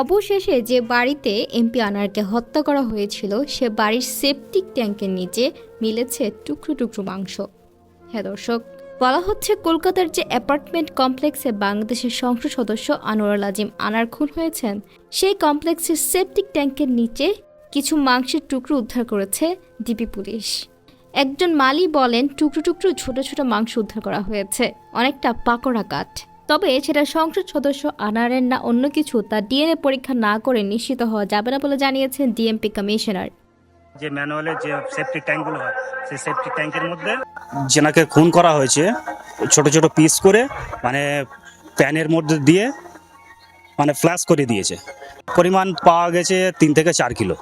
অবশেষে যে বাড়িতে এমপি আনারকে হত্যা করা হয়েছিল, সে বাড়ির সেপটিক ট্যাঙ্কের নিচে মিলেছে টুকরো টুকরো মাংস। হ্যাঁ দর্শক, বলা হচ্ছে কলকাতার যে অ্যাপার্টমেন্ট কমপ্লেক্সে বাংলাদেশের সংসদ সদস্য আনোয়ারুল আজিম আনার খুন হয়েছেন, সেই কমপ্লেক্সের সেপটিক ট্যাঙ্কের নিচে কিছু মাংসের টুকরো উদ্ধার করেছে ডিপি পুলিশ। একজন মালি বলেন, টুকরো টুকরো ছোট ছোট মাংস উদ্ধার করা হয়েছে, অনেকটা পাকোড়া কাঠ। তবে সেটা সংসদ সদস্য আনারের না অন্য কিছু তা ডিএনএ পরীক্ষা না করে নিশ্চিত হওয়া যাবে না বলে জানিয়েছেন ডিএমপি কমিশনার। যে ম্যানুয়ালে যে সেফটি ট্যাঙ্কগুলো হয় সেই সেফটি ট্যাঙ্কের মধ্যে যেনাকে খুন করা হয়েছে ছোট ছোট পিস করে মানে প্যানের মধ্যে দিয়ে মানে ফ্ল্যাশ করে দিয়েছে। পরিমাণ পাওয়া গেছে তিন থেকে চার কিলো।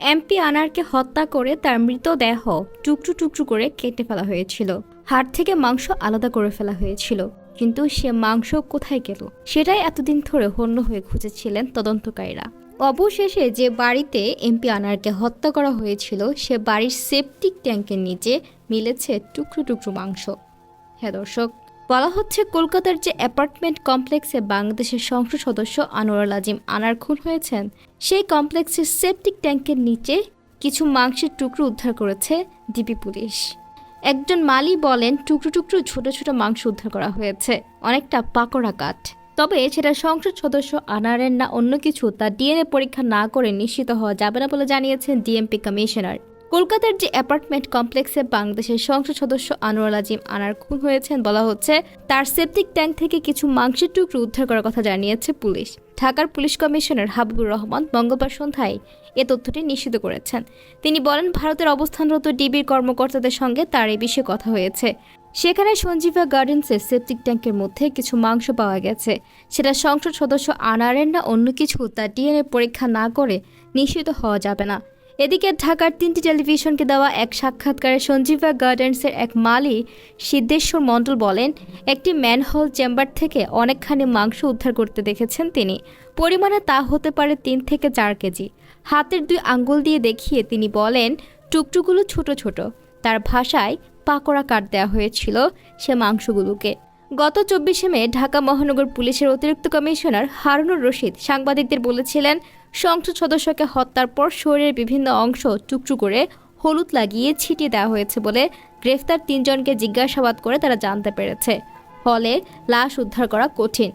এমপি আনারকে হত্যা করে তার মৃতদেহ টুকরো টুকরো করে কেটে ফেলা হয়েছিল। হাড় থেকে মাংস আলাদা করে ফেলা হয়েছিল। কিন্তু সে মাংস কোথায় গেল? সেটাই এতদিন ধরে হন্য হয়ে খুঁজেছিলেন তদন্তকারীরা। অবশেষে যে বাড়িতে এমপি আনারকে হত্যা করা হয়েছিল, সে বাড়ির সেপটিক ট্যাঙ্কের নিচে মিলেছে টুকরো টুকরো মাংস। হ্যাঁ দর্শক, বলা হচ্ছে কলকাতার যে অ্যাপার্টমেন্ট কমপ্লেক্সে বাংলাদেশের সংসদ সদস্য আনোয়ারুল আজিম আনার খুন হয়েছেন, সেই কমপ্লেক্সের সেপটিক ট্যাঙ্কের নিচে কিছু মাংসের টুকরো উদ্ধার করেছে ডিপি পুলিশ। একজন মালি বলেন, টুকরো টুকরো ছোট ছোট মাংস উদ্ধার করা হয়েছে, অনেকটা পাকোড়া কাঠ। তবে সেটা সংসদ সদস্য আনারের না, অন্য কিছু, তা ডিএনএ পরীক্ষা না করে নিশ্চিত হওয়া যাবে না বলে জানিয়েছেন ডিএমপি কমিশনার। কলকাতার যে অ্যাপার্টমেন্ট কমপ্লেক্সে বাংলাদেশের সংসদ সদস্য আনোয়ার আজিম আনার খুন হয়েছেন বলা হচ্ছে, তার সেপটিক ট্যাঙ্ক থেকে কিছু মাংসের টুকরো উদ্ধার করার কথা জানিয়েছে পুলিশ। ঢাকার পুলিশ কমিশনার হাবিবুর রহমান মঙ্গলবার সন্ধ্যায় এ তথ্যটি নিশ্চিত করেছেন। তিনি বলেন, ভারতের অবস্থানরত ডিবির কর্মকর্তাদের সঙ্গে তার এ বিষয়ে কথা হয়েছে। সেখানে সঞ্জীবা গার্ডেন্সের সেপটিক ট্যাঙ্কের মধ্যে কিছু মাংস পাওয়া গেছে। সেটা সংসদ সদস্য আনারের না অন্য কিছু, তা ডিএনএ পরীক্ষা না করে নিশ্চিত হওয়া যাবে না। এদিকে ঢাকার তিনটি টেলিভিশনকে দেওয়া এক সাক্ষাৎকারে সঞ্জীবা গার্ডেন্সের এক মালি সিদ্ধেশ্বর মণ্ডল বলেন, একটি ম্যানহোল চেম্বার থেকে অনেকখানি মাংস উদ্ধার করতে দেখেছেন তিনি। পরিমাণে তা হতে পারে তিন থেকে চার কেজি। হাতের দুই আঙ্গুল দিয়ে দেখিয়ে তিনি বলেন, টুকটুকগুলো ছোট ছোট। তার ভাষায় পাকোড়া কাট দেওয়া হয়েছিল সে মাংসগুলোকে। গত চব্বিশে মে ঢাকা মহানগর পুলিশের অতিরিক্ত কমিশনার হারুনুর রশিদ সাংবাদিকদের বলেছিলেন সংসদ সদস্যকে হত্যার পর শরীরের বিভিন্ন অংশ টুকটু করে হলুদ লাগিয়ে ছিটিয়ে দেওয়া হয়েছে বলে গ্রেফতার তিনজনকে জিজ্ঞাসাবাদ করে তারা জানতে পেরেছে। ফলে লাশ উদ্ধার করা কঠিন।